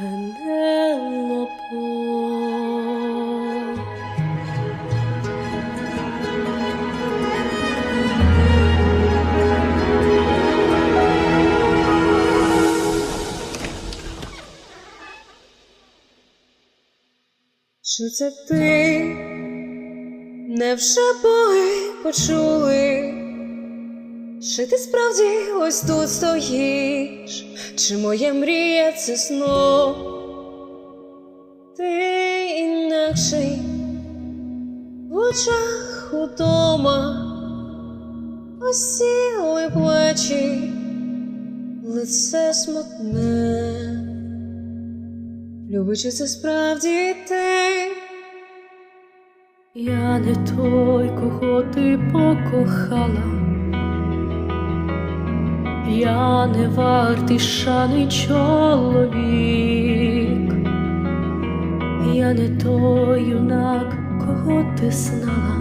Чи це ти? Невже боги почули? Чи ти справді ось тут стоїш? Чи моя мрія це сно? Ти інакший в очах удома, осіли плечі, лице смутне. Любичи це справді ти. Я не той, кого ти покохала. Я не вартий шани чоловік. Я не той юнак, кого ти знала.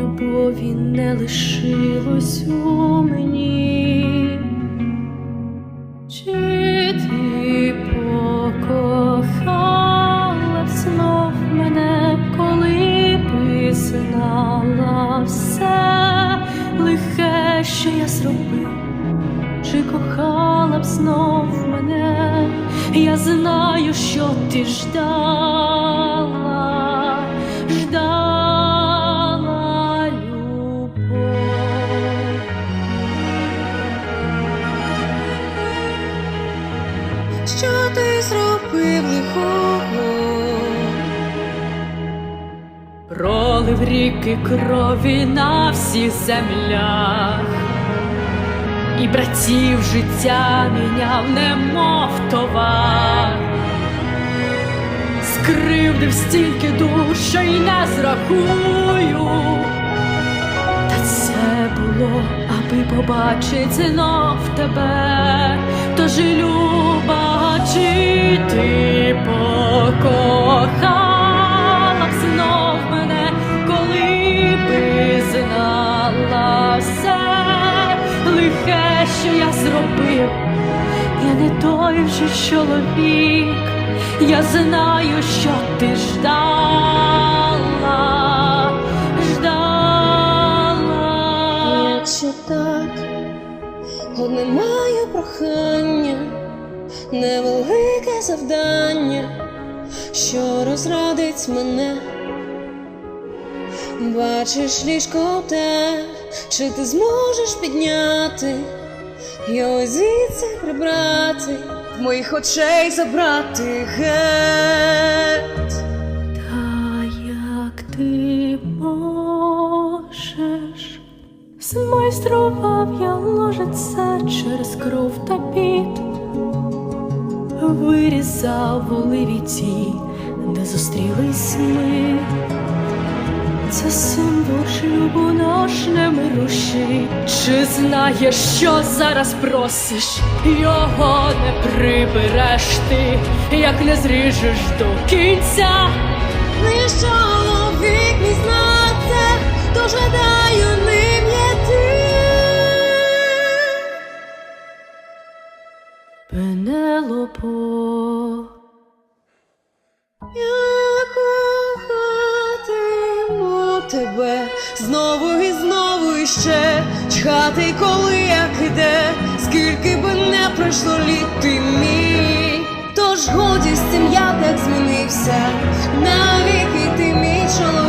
Любові не лишилось у мені. Що я зробив? Чи кохала б знов мене? Я знаю, що ти ждала, ждала любов. Що ти зробив лихого? Пролив ріки крові на всіх землях, і братів життя міняв, немов товар, скривдив стільки душ, що й не зрахую. Та це було, аби побачить знов тебе, тож люба, чи ти покохала що я зробив. Я не той вже чоловік, я знаю, що ти ждала, ждала. Якщо так, одне маю прохання, невелике завдання, що розрадить мене. Бачиш ліжко те, чи ти зможеш підняти? Його звідси прибрати, моїх очей забрати геть. Та як ти можеш, змайстрував я ложице через кров та піт, вирізав оливі ті, де зустрілись ми. Це символ шлюбу наш немирущий. Чи знаєш, що зараз просиш? Його не прибереш ти, як не зріжеш до кінця. Лиш чоловік мій знати, то жадаю ним є ти. Пенелопо. Знову і знову і ще чхати, коли як іде, скільки би не пройшло літ ти мій. Тож годі з цим я так змінився, навіки ти мій чоловік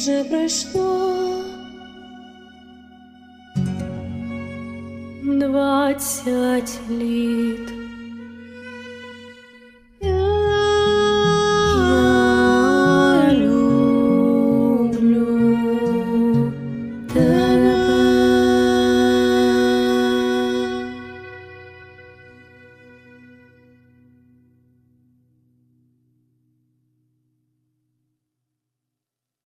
вже пройшло двадцять літ.